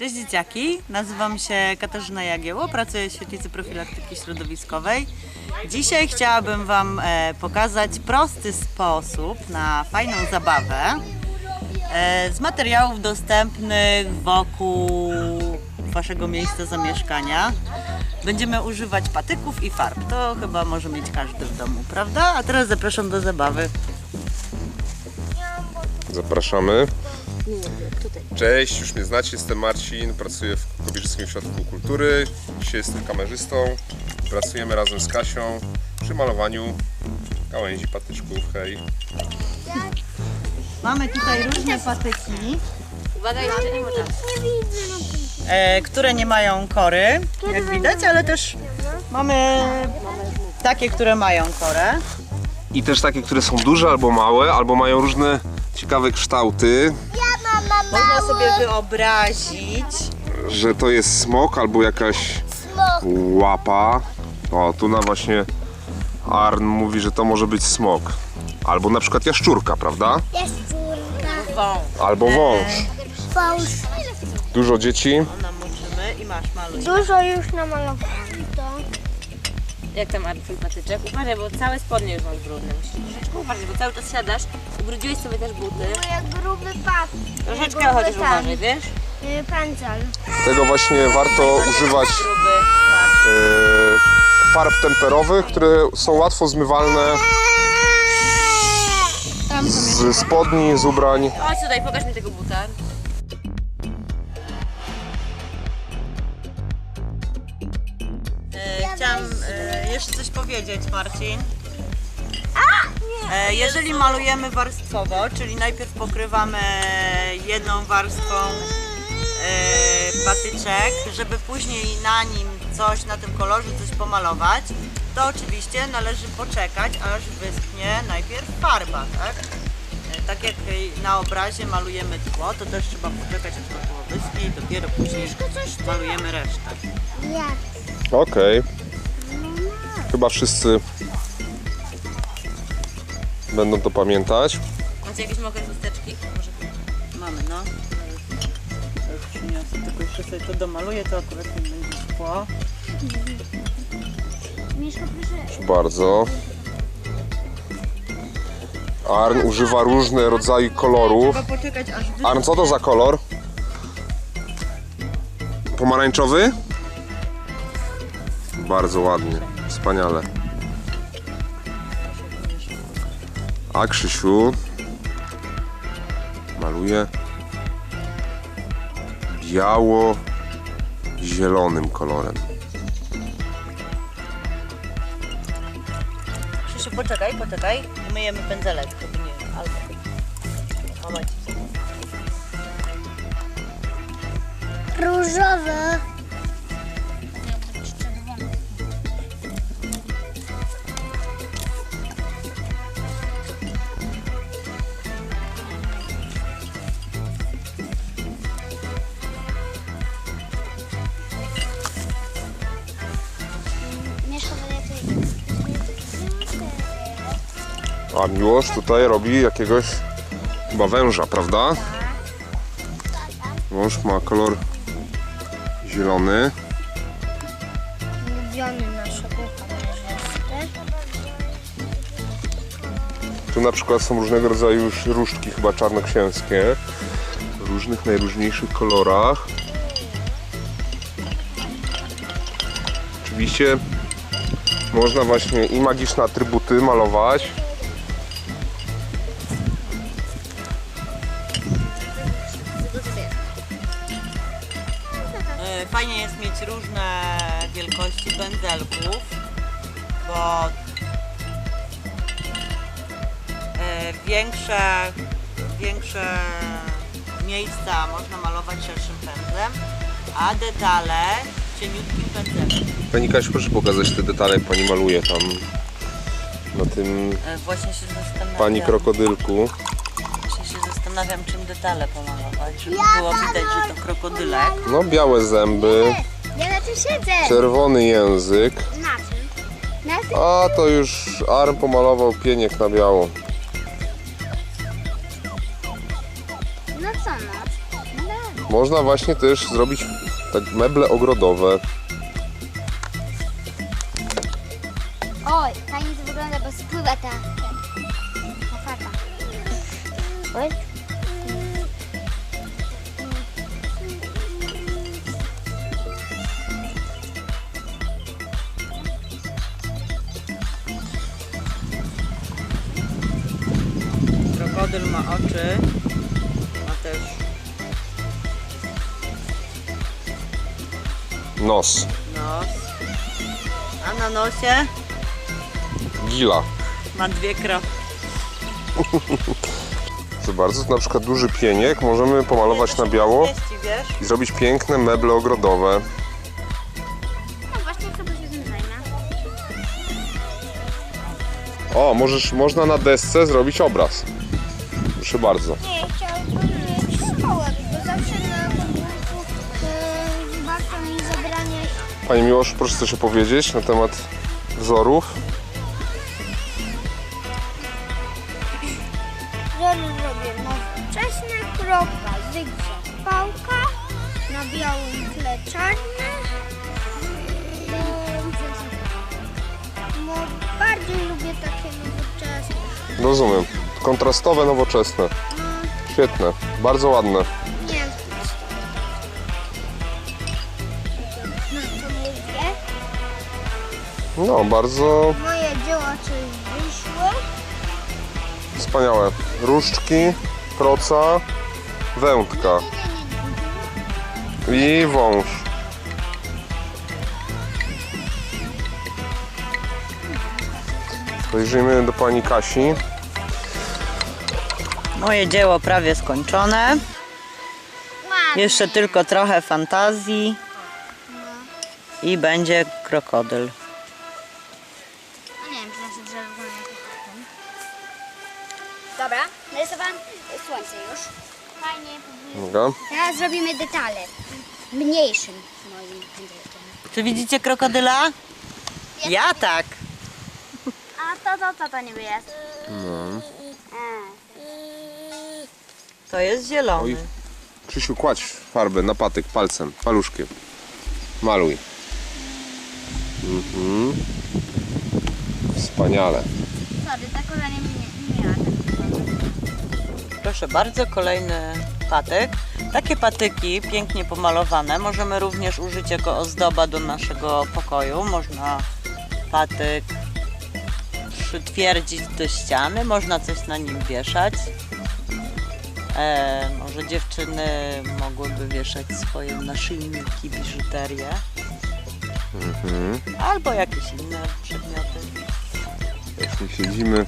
Cześć dzieciaki, nazywam się Katarzyna Jagieło, pracuję w świetlicy profilaktyki środowiskowej. Dzisiaj chciałabym Wam e, pokazać prosty sposób na fajną zabawę e, z materiałów dostępnych wokół Waszego miejsca zamieszkania. Będziemy używać patyków i farb. To chyba może mieć każdy w domu, prawda? A teraz zapraszam do zabawy. Zapraszamy. Cześć, już mnie znacie, jestem Marcin, pracuję w Kobierskim Ośrodku Kultury. Dzisiaj jestem kamerzystą. Pracujemy razem z Kasią przy malowaniu gałęzi patyczków. Hej. Mamy tutaj różne patyki. Uwaga, jeszcze nie można. E, które nie mają kory, jak widać, ale też mamy takie, które mają korę. I też takie, które są duże albo małe, albo mają różne ciekawe kształty, Można sobie wyobrazić, że to jest smok albo jakaś smok. łapa. O, tu na właśnie Arn mówi, że to może być smok. Albo na przykład jaszczurka, prawda? Jest córka. wąż. Albo wąż. Fałsz. Dużo dzieci. I masz. Dużo już namalowałam to. Jak tam Artur patyczek? Uważaj, bo całe spodnie już masz brudne. Musisz troszeczkę uważać, bo cały czas siadasz. Ubrudziłeś sobie też buty. Moja gruby pas. Troszeczkę Gruby chociaż ten, uważaj, wiesz? y, Pędzel. Tego właśnie warto używać Gruby. e, farb temperowych, które są łatwo zmywalne z spodni, z ubrań. Chodź tutaj, pokaż mi tego buta. Jeszcze coś powiedzieć, Marcin. E, jeżeli malujemy warstwowo, czyli najpierw pokrywamy jedną warstwą e, patyczek, żeby później na nim coś, na tym kolorze coś pomalować, to oczywiście należy poczekać, aż wyschnie najpierw farba, tak? E, Tak jak e, na obrazie malujemy tło, to też trzeba poczekać, aż to tło wyschnie i dopiero później malujemy resztę. Jak? Okej. Chyba wszyscy będą to pamiętać. Macie jakieś mokre chusteczki? Może Mamy, no. Ja już przyniosę, tylko jeszcze sobie to domaluję, to akurat nie będzie szkło. Mieszko, proszę. Bardzo. Arn używa różne rodzaje kolorów. Trzeba poczekać aż. Arn, co to za kolor? Pomarańczowy? Bardzo ładnie, wspaniale. A Krzysiu maluje biało-zielonym kolorem. Krzysiu, poczekaj, poczekaj. Myjemy pędzelek, żeby nie... Albo... Różowy. A Miłosz tutaj robi jakiegoś chyba węża, prawda? Wąż ma kolor zielony. Ulubiony naszego. Tu na przykład są różnego rodzaju już różdżki, chyba czarnoksięskie. W różnych, najróżniejszych kolorach. Oczywiście można właśnie i magiczne atrybuty malować. Fajnie jest mieć różne wielkości pędzelków, bo e, większe, większe miejsca można malować szerszym pędzlem, a detale cieniutkim pędzlem. Pani Kasiu, proszę pokazać te detale, jak Pani maluje tam na tym E, Właśnie się zastanawiam, Pani krokodylku. właśnie się zastanawiam czym detale pomalować, żeby było widać, że to krokodylek. No, białe zęby, Ja na tym siedzę. czerwony język, Na czym? Na tym? a to już Arm pomalował pieniek na biało. No co no? No dobra. Można właśnie też zrobić tak meble ogrodowe. Oj, fajnie to wygląda, bo spływa ta, ta farba. Oj. Krokodyl ma oczy. Ma też Nos. nos. A na nosie Gila. ma dwie kropki. Proszę bardzo, to na przykład duży pieniek możemy pomalować na biało wiesz? i zrobić piękne meble ogrodowe. No właśnie, chyba się tym zajmę. O, możesz, można na desce zrobić obraz. Proszę bardzo. Nie, chciałabym mieć szkołę, bo zawsze na podwórku yy, warto mi zabranie Panie Miłosz, proszę coś opowiedzieć na temat wzorów. wzory zrobię nowoczesne, kropka, zygzak, pałka, na białym tle czarne. Yy, No, bardziej lubię takie nowoczesne. Rozumiem. Kontrastowe, nowoczesne. Świetne, bardzo ładne. Nie wiem, No to mówię. No, bardzo Moje dzieła coś wyszły. wspaniałe. Różdżki, proca, wędka i wąż. Zajrzyjmy do pani Kasi. Moje dzieło prawie skończone. Jeszcze tylko trochę fantazji. I będzie krokodyl. No nie wiem, czy nasze drzewo wygląda jak ten. Dobra, narysowałam słońce już. Fajnie. Dobra. Teraz zrobimy detale. Mniejszym moim pędzelkiem. Czy widzicie krokodyla? Ja tak. A to, to, to, to niby jest. No. To jest zielony. Oj. Krzysiu, kładź farbę na patyk palcem, paluszkiem. Maluj. Mhm. Wspaniale. Sorry, ta kola nie, nie, nie miała tak. Proszę bardzo, kolejny patyk. Takie patyki pięknie pomalowane możemy również użyć jako ozdoba do naszego pokoju. Można patyk przytwierdzić do ściany, można coś na nim wieszać. E, może dziewczyny mogłyby wieszać swoje naszyjniki, biżuterię. Albo jakieś inne przedmioty. Właśnie siedzimy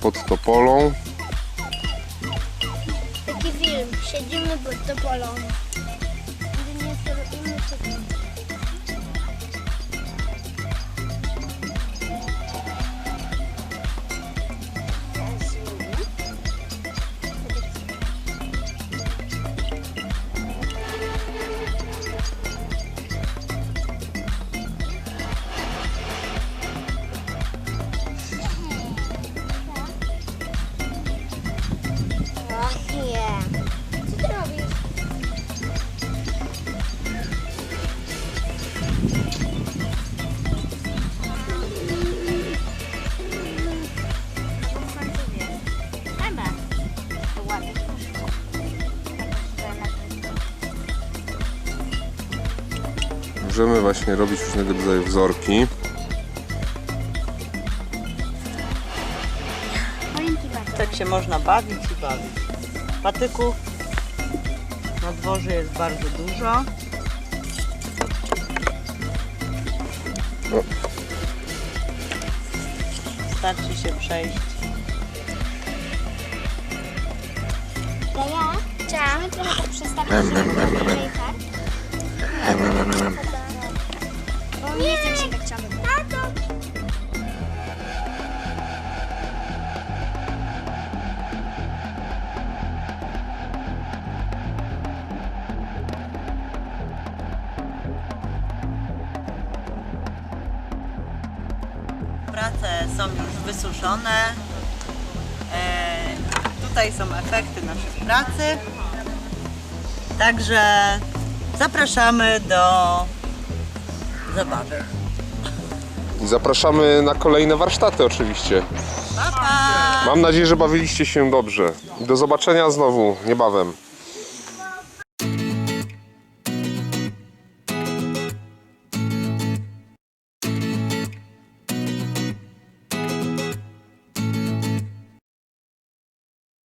pod topolą. Taki film. Siedzimy pod topolą. Co robimy, to właśnie robić różnego rodzaju wzorki. Tak się można bawić i bawić. Patyków na dworze jest bardzo dużo. Starczy się przejść. To ja? Chciałam trochę tak przestawić się tak? Bo nie mi się tak chciałabym. Tato! Prace są już wysuszone. E, tutaj są efekty naszej pracy. Także zapraszamy do zabawy. I zapraszamy na kolejne warsztaty oczywiście. Pa, pa! Mam nadzieję, że bawiliście się dobrze. Do zobaczenia znowu niebawem.